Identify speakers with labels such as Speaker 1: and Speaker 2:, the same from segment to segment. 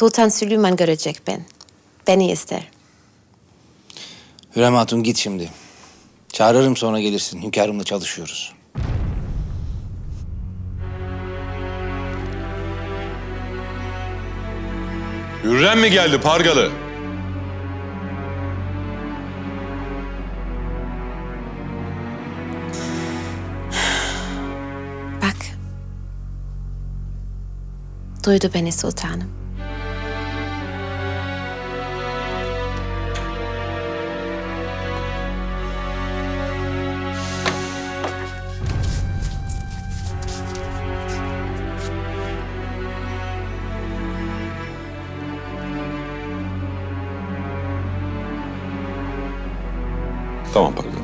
Speaker 1: Sultan Süleyman görecek ben. Beni ister.
Speaker 2: Hürrem Hatun git şimdi. Çağırırım sonra gelirsin. Hünkârımla çalışıyoruz.
Speaker 3: Hürrem mi geldi Pargalı?
Speaker 1: Bak. Duydu beni sultanım.
Speaker 3: Tamam Pargalı.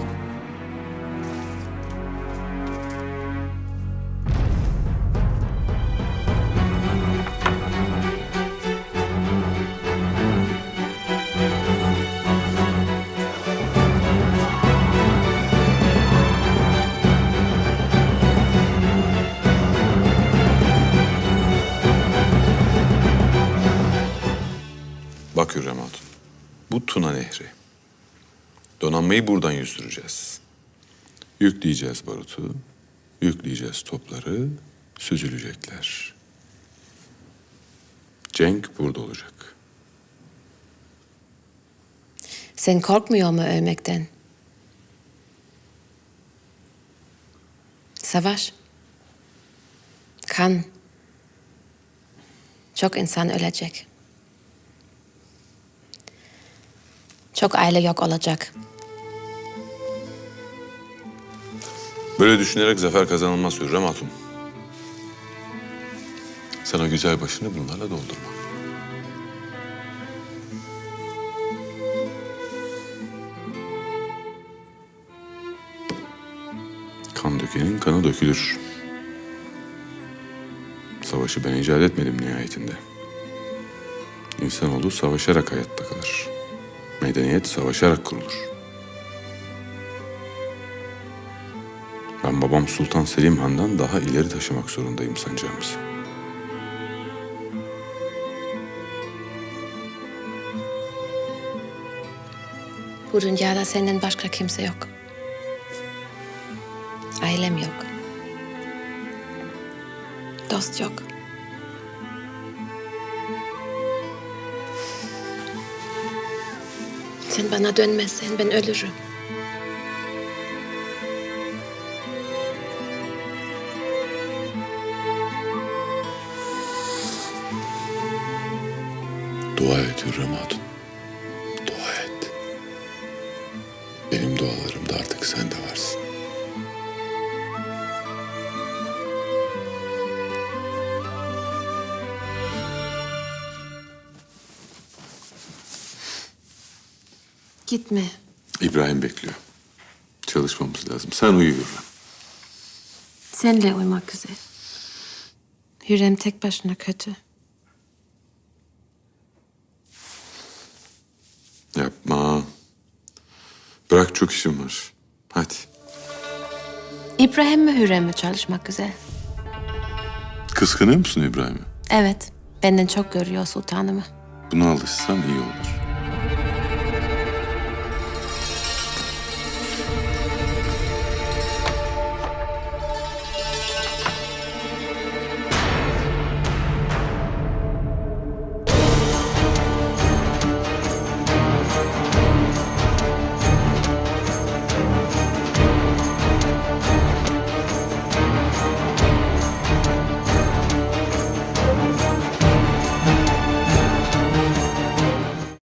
Speaker 3: Bak Hatun. Bu Tuna Nehri. Donanmayı buradan yüzdüreceğiz. Yükleyeceğiz barutu, yükleyeceğiz topları, süzülecekler. Cenk burada olacak.
Speaker 1: Sen korkmuyor mu ölmekten? Savaş. Kan. Çok insan ölecek. Çok aile yok olacak.
Speaker 3: Böyle düşünerek zafer kazanılmaz Hürrem Hatun. Sen o güzel başını bunlarla doldurma. Kan dökenin kanı dökülür. Savaşı ben icat etmedim nihayetinde. İnsanoğlu savaşarak hayatta kalır. Medeniyet savaşarak kurulur. Ben babam Sultan Selim Han'dan daha ileri taşımak zorundayım sancağımızı.
Speaker 1: Bu dünyada senden başka kimse yok. Ailem yok. Dost yok. Sen bana dönmezsen ben ölürüm.
Speaker 3: Dua et Hürrem Hatun. Dua et. Benim dualarımda artık sen de varsın.
Speaker 1: Gitme.
Speaker 3: İbrahim bekliyor. Çalışmamız lazım. Sen uyu Hürrem.
Speaker 1: Senle uyumak güzel. Hürrem tek başına kötü.
Speaker 3: Yapma. Bırak çok işim var. Hadi.
Speaker 1: İbrahim mi Hürrem mi çalışmak güzel?
Speaker 3: Kıskanıyor musun İbrahim'i?
Speaker 1: Evet. Benden çok görüyor sultanımı.
Speaker 3: Buna alışsan iyi olur.